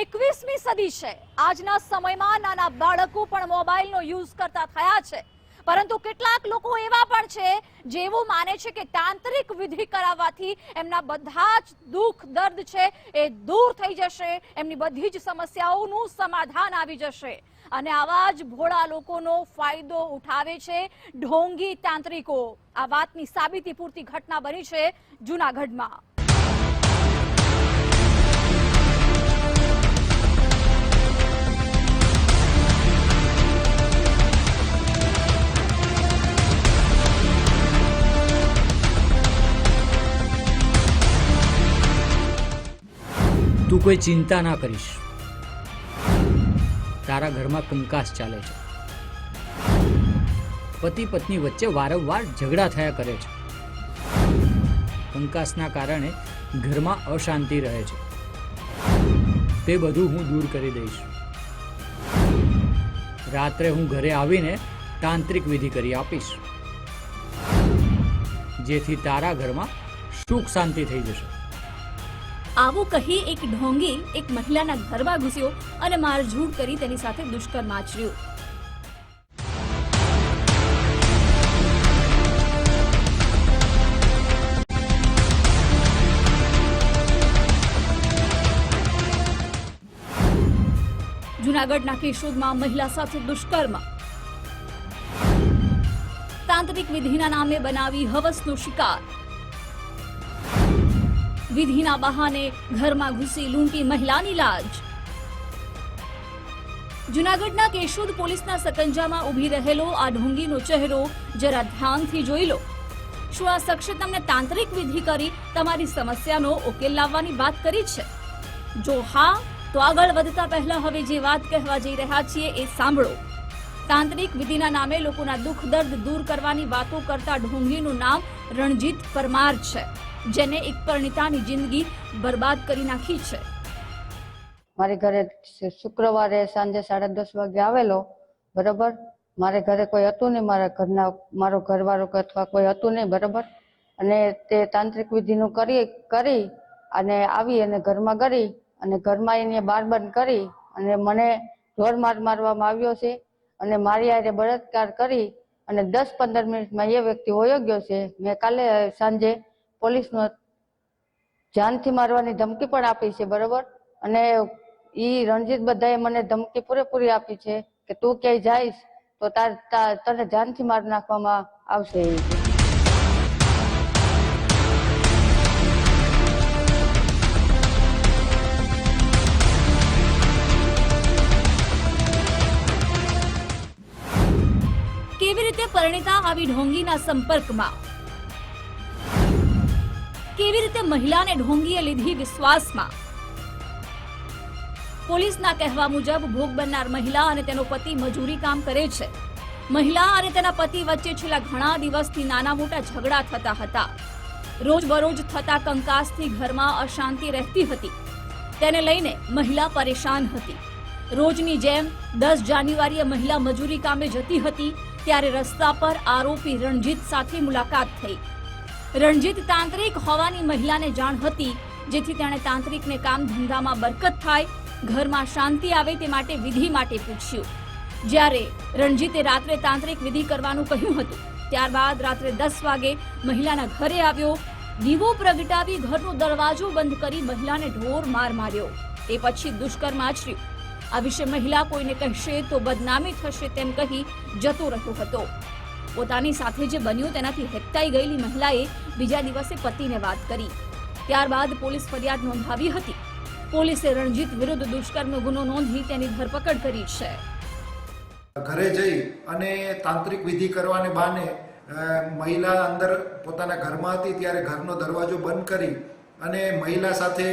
એકવીસમી સદી છે. આજના સમયમાં નાના બાળકો પણ મોબાઈલનો યુઝ કરતા થયા છે. પરંતુ કેટલાક લોકો એવા પણ છે જેવું માને છે કે તાંત્રિક વિધિ કરાવવાથી એમના બધા જ દુઃખ, દર્દ છે એ દૂર થઈ જશે, એમની બધી જ સમસ્યાઓનું સમાધાન આવી જશે. અને આવા જ ભોળા લોકોનો ફાયદો ઉઠાવે છે ઢોંગી તાંત્રિકો. આ વાતની સાબિતી પૂરતી ઘટના બની છે જૂનાગઢમાં. તું કોઈ ચિંતા ના કરીશ. તારા ઘરમાં કંકાસ ચાલે છે. પતિ પત્ની વચ્ચે વારંવાર ઝઘડા થયા કરે છે. કંકાસના કારણે ઘરમાં અશાંતિ રહે છે. તે બધું હું દૂર કરી દઈશ. રાત્રે હું ઘરે આવીને તાંત્રિક વિધિ કરી આપીશ. જેથી તારા ઘરમાં સુખ શાંતિ થઈ જશે. આવું કહી એક ઢોંગી એક મહિલાના ઘરમાં ઘૂસ્યો અને મારઝૂડ કરી તેની સાથે દુષ્કર્મ આચર્યું. જુનાગઢના કેશોદમાં મહિલા સાથે દુષ્કર્મ. તાંત્રિક વિધિના નામે બનાવી હવસનો શિકાર. વિધિના બહાને ઘરમાં ઘૂસી લૂંટી મહિલાની લાજ. જુનાગઢના કેશોદ પોલીસના સકંજામાં ઊભી રહેલો આ ઢોંગીનો ચહેરો જરા ધ્યાનથી જોઈ લો. શું આ શખ્સે તમને તાંત્રિક વિધિ કરી તમારી સમસ્યાનો ઉકેલ લાવવાની વાત કરી છે? જો હા, તો આગળ વધતા પહેલા હવે જે વાત કહેવા જઈ રહ્યા છીએ એ સાંભળો. તાંત્રિક વિધિના નામે લોકોના દુઃખ દર્દ દૂર કરવાની વાતો કરતા ઢોંગીનું નામ રણજીત પરમાર છે. જેને એક પરિણીતાની જિંદગી બરબાદ કરી નાખી છે. મારે ઘરે શુક્રવારે સાંજે સાડા દસ વાગે આવેલો, બરાબર? મારે ઘરે કોઈ હતું નહીં, મારા ઘરના, મારો ઘરવાળો કે અથવા કોઈ હતું નહીં, બરાબર? અને તે તાંત્રિક વિધિનું કરી કરી અને આવી અને ઘરમાં કરી અને ઘરમાં એને બાર બંધ કરી અને મને ઢોર માર મારવામાં આવ્યો છે અને મારી આરે બળાત્કાર કરી અને દસ પંદર મિનિટમાં એ વ્યક્તિ વયો ગયો છે. મેં કાલે સાંજે પોલીસનો જાનથી મારવાની ધમકી પણ આપી છે, બરોબર? અને એ રણજીત બધાએ મને ધમકી પૂરેપૂરી આપી છે કે તું ક્યાંય જઈશ તો તાર તને જાનથી મારી નાખવામાં આવશે. એ કેવી રીતે પરિણીતા આવી ઢોંગીના સંપર્કમાં? કેવી રીતે મહિલાને ઢોંગીએ લીધી વિશ્વાસમાં? પોલીસના કહેવા મુજબ, ભોગ બનનાર મહિલા અને તેનો પતિ મજૂરી કામ કરે છે. મહિલા અને તેના પતિ વચ્ચે છેલ્લા ઘણા દિવસથી નાના મોટા ઝઘડા થતા હતા. રોજબરોજ થતા કંકાસથી ઘરમાં અશાંતિ રહેતી હતી. તેને લઈને મહિલા પરેશાન હતી. રોજની જેમ દસ જાન્યુઆરીએ મહિલા મજૂરી કામે જતી હતી, ત્યારે રસ્તા પર આરોપી રણજીત સાથે મુલાકાત થઈ. રણજીત તાંત્રિક હોવાની મહિલાને જાણ હતી, જેથી તેણે તાંત્રિકને કામ ધંધામાં બરકત થાય, ઘરમાં શાંતિ આવે તે માટે વિધિ માટે પૂછ્યું. જ્યારે રણજીતે રાત્રે તાંત્રિક વિધિ કરવાનું કહ્યું હતું, ત્યારબાદ રાત્રે દસ વાગે મહિલાના ઘરે આવ્યો, દીવો પ્રગટાવી ઘરનો દરવાજો બંધ કરી મહિલાને ઢોર માર માર્યો. એ પછી દુષ્કર્મ આચર્યું. આ વિશે મહિલા કોઈને કહેશે તો બદનામી થશે તેમ કહી જતો રહ્યો હતો. પોતાની સાથે જે બન્યું તેનાથી હેકતાઈ ગયેલી મહિલાએ બીજા દિવસે પતિને વાત કરી. ત્યારબાદ પોલીસ ફરિયાદ નોંધાવી હતી. પોલીસે રણજીત વિરુદ્ધ દુષ્કર્મનો ગુનો નોંધી તેની ધરપકડ કરી છે. ઘરે જઈ અને તાંત્રિક વિધિ કરવાને બહાને મહિલા અંદર પોતાના ઘરમાં હતી ત્યારે ઘરનો દરવાજો બંધ કરી અને મહિલા સાથે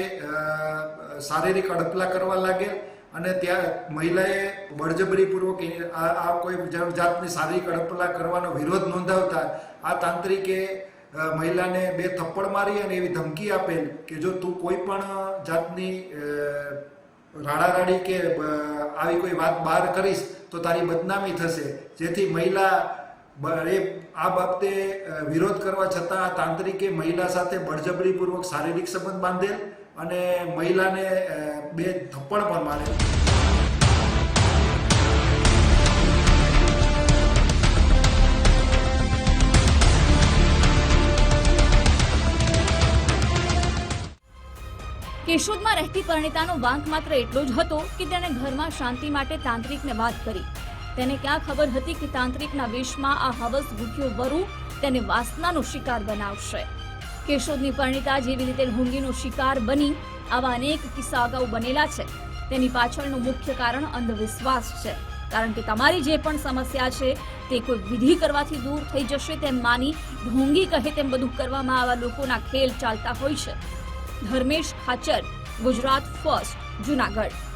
શારીરિક અડપલા કરવા લાગેલ. અને ત્યાં મહિલાએ બળજબરીપૂર્વક આ કોઈ જાતની શારીરિક અડપલા કરવાનો વિરોધ નોંધાવતા આ તાંત્રિકે મહિલાને બે થપ્પડ મારી અને એવી ધમકી આપેલ કે જો તું કોઈ પણ જાતની રાડારાડી કે આવી કોઈ વાત બહાર કરીશ તો તારી બદનામી થશે. જેથી મહિલા એ આ બાબતે વિરોધ કરવા છતાં આ તાંત્રિકે મહિલા સાથે બળજબરીપૂર્વક શારીરિક સંબંધ બાંધેલ અને મહિલાને બે થપ્પડ પણ મારે. કેશોદમાં રહેતી પરણિતાનો વાંક માત્ર એટલો જ હતો કે તેણે ઘરમાં શાંતિ માટે તાંત્રિકને વાત કરી. તેને ક્યાં ખબર હતી કે તાંત્રિકના વેશમાં આ હવસ ભૂખ્યો વરુ તેને વાસનાનો શિકાર બનાવશે? કેશોદની પરણિતા જેવી રીતે ઢોંગીનો શિકાર બની આવા અનેક કિસ્સા અગાઉ બનેલા છે. તેની પાછળનું મુખ્ય કારણ અંધવિશ્વાસ છે. કારણ કે તમારી જે પણ સમસ્યા છે, તે કોઈ વિધિ કરવાથી દૂર થઈ જશે તેમ માની ઢોંગી કહે તેમ બધું કરવામાં આવા લોકોના ખેલ ચાલતા હોય છે. ધર્મેશ ખાચર, ગુજરાત ફર્સ્ટ, જુનાગઢ.